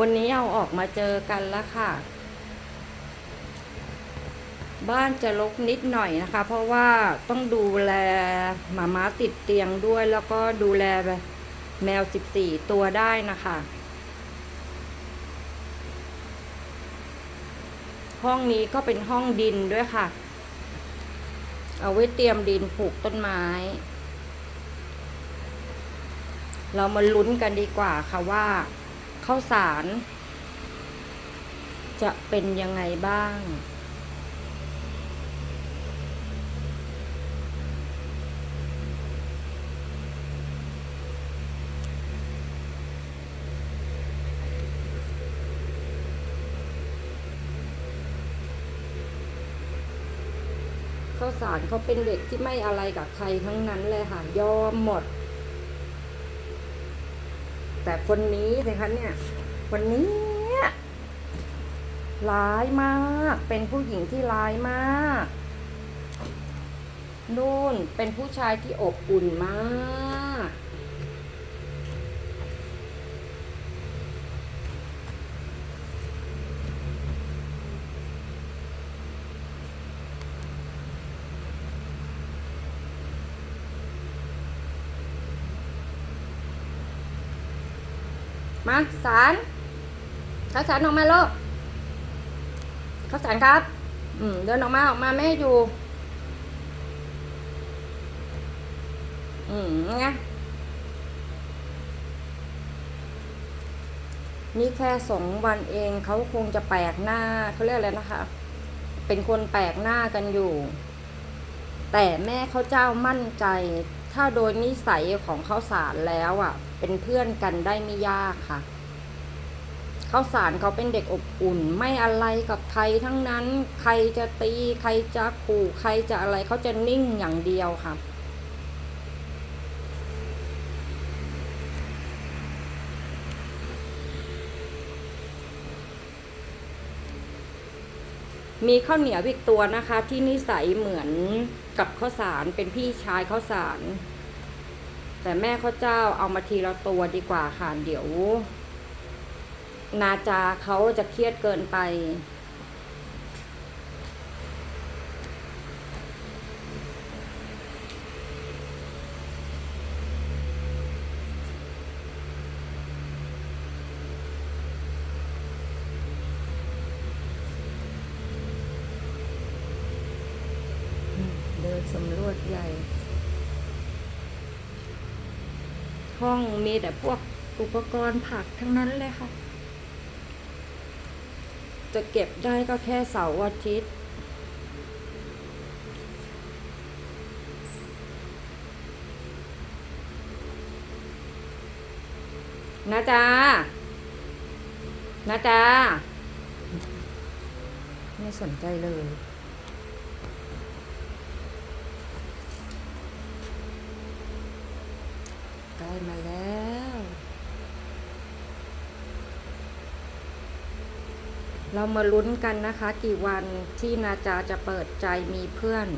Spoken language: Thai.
วันนี้เอาออกมาเจอกันแล้วค่ะ บ้านจะรกนิดหน่อยนะคะ เพราะว่าต้องดูแลหมาม้าติดเตียงด้วย แล้วก็ดูแลแมว 14 ตัวได้นะคะ ห้องนี้ก็เป็นห้องดินด้วยค่ะ เอาไว้เตรียมดินปลูกต้นไม้ เรามาลุ้นกันดีกว่าค่ะว่า ข้าวสาร จะเป็นยังไงบ้าง ข้าวสารเขาเป็นเด็กที่ไม่อะไรกับใครทั้งนั้นเลยค่ะยอมหมด แต่คนนี้นะคะเนี่ยวันนี้ร้ายมาก เป็นผู้หญิงที่ร้ายมาก นู่นเป็นผู้ชายที่อบอุ่นมาก มาสารข้าวสารออกมาลูกข้าวสารครับ อืมเดินออกมาออกมาแม่อยู่ อืมไงนี่แค่สองวันเองเขาคงจะแปลกหน้าเขาเรียกอะไรนะคะ เป็นคนแปลกหน้ากันอยู่ แต่แม่เขาเจ้ามั่นใจ ถ้าโดยนิสัยของข้าวสารแล้วอะ เป็นเพื่อนกันได้ไม่ยากค่ะข้าวสารเขาเป็นเด็กอบอุ่น ไม่อะไรกับใครทั้งนั้น ใครจะตี ใครจะขู่ ใครจะอะไรเขาจะนิ่งอย่างเดียวค่ะ มีข้าวเหนียวอีกตัวนะคะ ที่นิสัยเหมือนกับข้าวสารเป็นพี่ชายข้าวสาร แต่แม่ข้าวเจ้าเอามาทีละตัวดีกว่าค่ะเดี๋ยว นาจาเขาจะเครียดเกินไป เดิน สำรวจใหญ่ ห้องมีแต่พวกอุปกรณ์ผักทั้งนั้นเลยค่ะ จะเก็บได้ก็แค่เสาร์อาทิตย์นะจ๊ะนะจ๊ะไม่สนใจเลย ได้ มาแล้ว เรามาลุ้นกันนะคะ กี่วันที่นาจาจะเปิดใจมีเพื่อน